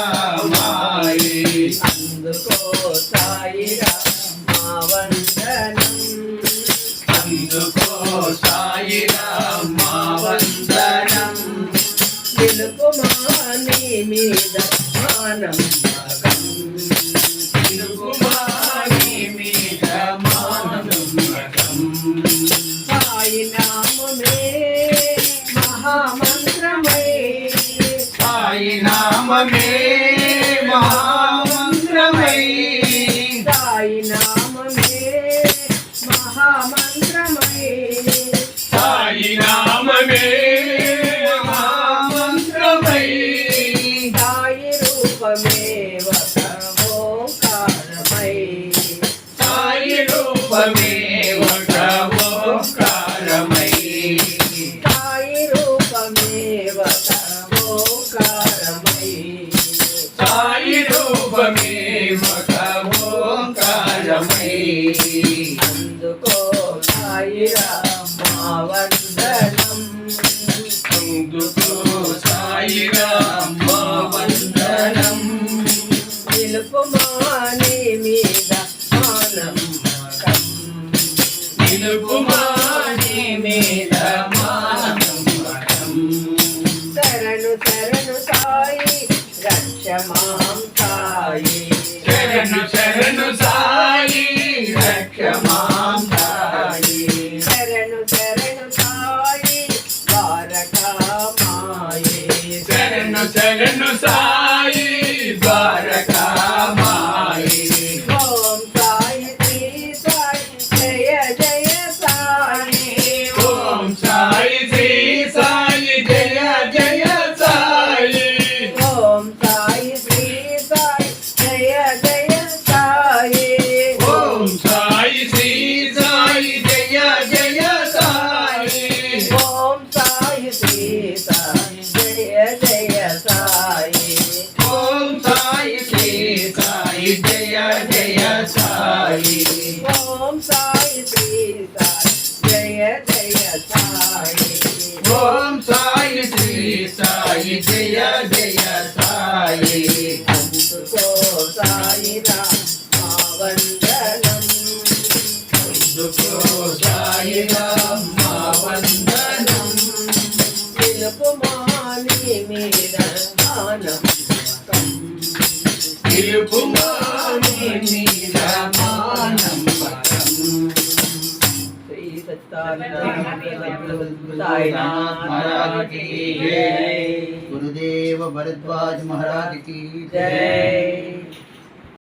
రామాయి అందుకో సాయి రామావందనం. అందుకో సాయి రామావందనం. నిలుపుమాని మీద మానం నిలుపుమాని మీద మానం సాయి నామే మహామంత్రమై. సాయి నామే మహామంత్రమై. సాయి నామమే మహామంత్రమై. సాయి నామమే మహామంత్రమై. సాయి రూపమే ఒక ఓంకారమై సాయి రూపమే రూపమే ఒక ఓంకారమై అందుకో సాయి మా వందనం. అందుకో సాయి రామ వందనం. నిలుపుమాని మీద మానమ్మకం నిలుపుమాని మీద మానమ్మకం శరణు శరణు సాయి. రక్ష మాం సాయి శరణు శరణు సాయి రక్ష ఓం సాయి శ్రీ సాయి జయ జయ సాయి. కందుకో సాయి రావందనం కందుకో సాయి రావందనం పిలుపుమాలి మీద గానం పిలుపుమాలి गुरुदेव भरद्वाज महाराज की जय జై